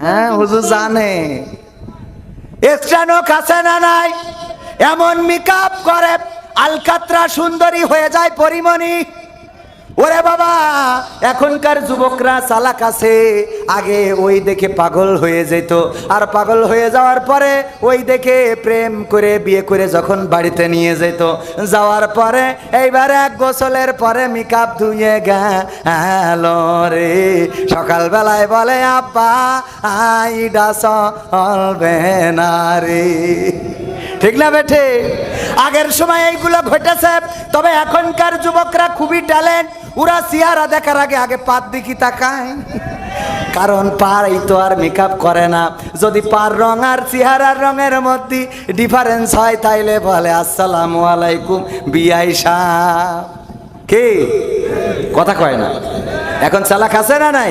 হ্যাঁ হুজুর জানে। এক্সট্রা কাছে না নাই? এমন মেকআপ করে আলকাত্রা সুন্দরী হয়ে যায় পরিমণি। ওরে বাবা, এখনকার যুবকরা চালাক আছে। আগে ওই দেখে পাগল হয়ে যেত। আর পাগল হয়ে যাওয়ার পরে ওই দেখে প্রেম করে বিয়ে করে যখন বাড়িতে নিয়ে যেত। যাওয়ার পরে এইবার এক গোসলের পরে মেকআপ ধুয়ে গেল রে। সকালবেলায় বলে, আব্বা, আইডা চলবে না রে। ঠিক না বেঠে? আগের সময় এইগুলো ঘটেছে, তবে এখনকার যুবকরা খুবই ট্যালেন্ট ওরা চেহারা দেখার আগে আগে পাত দিকি তাকায়। কারণ পার এই তো আর মেকআপ করে না। যদি পার রং আর চেহারার রঙের মধ্যে ডিফারেন্স হয়, তাইলে বলে, আসসালামু আলাইকুম বিআই সাহ কে? কথা কয় না। এখন চালাক আছে না নাই?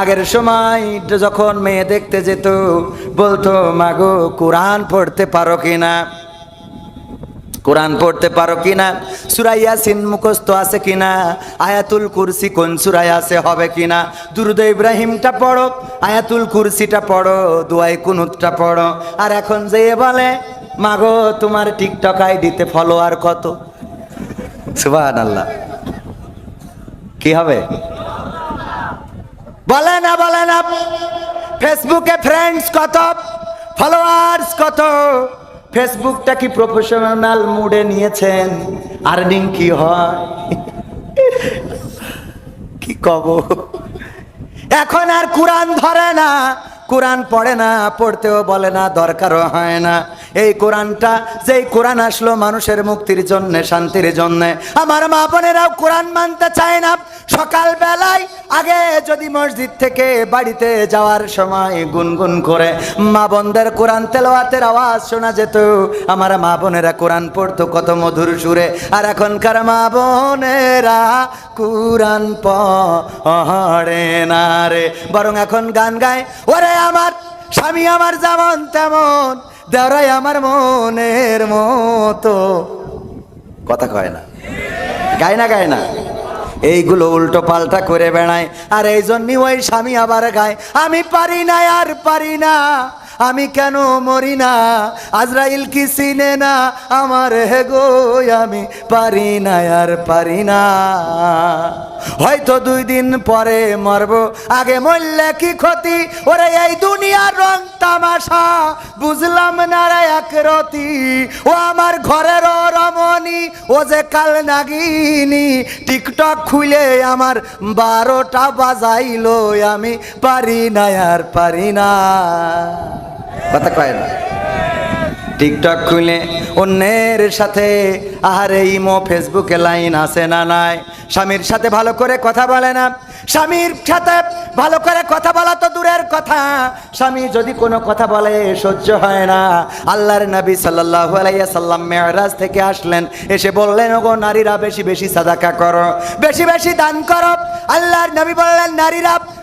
আগের সময় যখন মেয়ে দেখতে যেত, বলতো মাগো কোরআন পড়তে পারো কিনা? কোরআন পড়তে পারো কিনা? সুরাইয়া সিন মুখস্থ আছে কিনা? আয়াতুল কুরসি কোন সুরাই আছে, হবে কিনা? দুরুদ ইব্রাহিমটা পড়ো, আয়াতুল কুরসিটা পড়ো দুয়াই কুনুতটা পড়ো। আর এখন যে বলে মাগো তোমার টিকটক আইডিতে ফলোয়ার কত? সুবাহ আল্লাহ কি হবে? বলে না বলে না। ফেসবুকে ফ্রেন্ডস কত? ফলোয়ার্স কত? ফেসবুকটা কি প্রফেশনাল মুডে নিয়েছেন? আর্নিং কি হয়? কি কব? এখন আর কোরআন ধরে না। কোরআন পড়ে না, পড়তেও বলে না, দরকারও হয় না। এই কোরআনটা, যেই কোরআন আসলো মানুষের মুক্তির জন্যে, শান্তির জন্যে। আমার মা বোনেরাও কোরআন মানতে চায় না। সকাল বেলায় আগে যদি মসজিদ থেকে বাড়িতে যাওয়ার সময় গুনগুন করে, মা বোনদের কোরআন তেলাওয়াতের আওয়াজ শোনা যেত। আমার মা বোনেরা কোরআন পড়তো কত মধুর সুরে। আর এখনকার মা বোনেরা কোরআন পড়ে না রে। বরং এখন গান গায়, ওরে আমার স্বামী আমার যেমন তেমন দেওরাই আমার মনের মতো। কথা কয় না। গায় না গায় না। এইগুলো উল্টো পাল্টা করে বেড়ায়। আর এই জন্যই ওই স্বামী আবার গায়, আমি পারি না, আর পারি না। আমি কেন মরি না? আজরাইল কি চিনে না? আমার হে গো, আমি পারি না, আর পারি না। হয়তো দুই দিন পরে মরব। আগে মরলে কি ক্ষতি? ওরে এই দুনিয়ার রং তামাশা। বুঝলাম না রে এক রতি। ও আমার ঘরের রমণী, ও যে কাল নাগিনি। টিকটক খুলে আমার বারোটা বাজাইলো। আমি পারি না, আর পারি না। কথা কয় না টিকটক খুলে অন্যের সাথে, আহারে ইমো, ফেসবুকে লাইন আছে না নাই? স্বামীর সাথে ভালো করে কথা বলে না। স্বামীর সাথে ভালো করে কথা বলা তো দূরের কথা। স্বামী যদি কোনো কথা বলে, সহ্য হয় না। আল্লাহর নবী সাল্লাহ সাল্লাম মেয়রাজ থেকে আসলেন। এসে বললেন, ওগো, নারীরা বেশি বেশি সাদাকা করো, বেশি বেশি দান করো। আল্লাহর নবী বললেন, নারীরা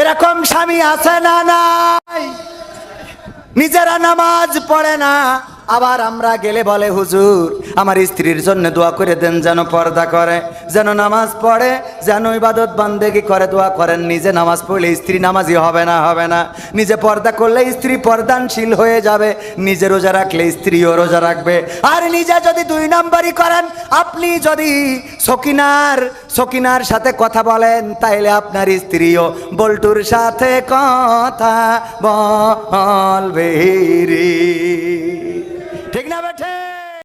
এরকম স্বামী আছে না নাই? নিজেরা নামাজ পড়ে না। আবার আমরা গেলে বলে, হুজুর, আমার স্ত্রীর জন্য দোয়া করে দেন যেন পর্দা করে, যেন নামাজ পড়ে, যেন ইবাদত বান্দেগি করে, দোয়া করেন নিজে নামাজ পড়লে স্ত্রী নামাজি হবে না হবে না। নিজে পর্দা করলে স্ত্রী পর্দানশীল হয়ে যাবে, নিজে রোজা রাখলে স্ত্রীও রোজা রাখবে। আর নিজে যদি দুই নম্বরই করেন, আপনি যদি সকিনার সকিনার সাথে কথা বলেন, তাইলে আপনার স্ত্রীও বল্টুর সাথে কথা বলবে রে।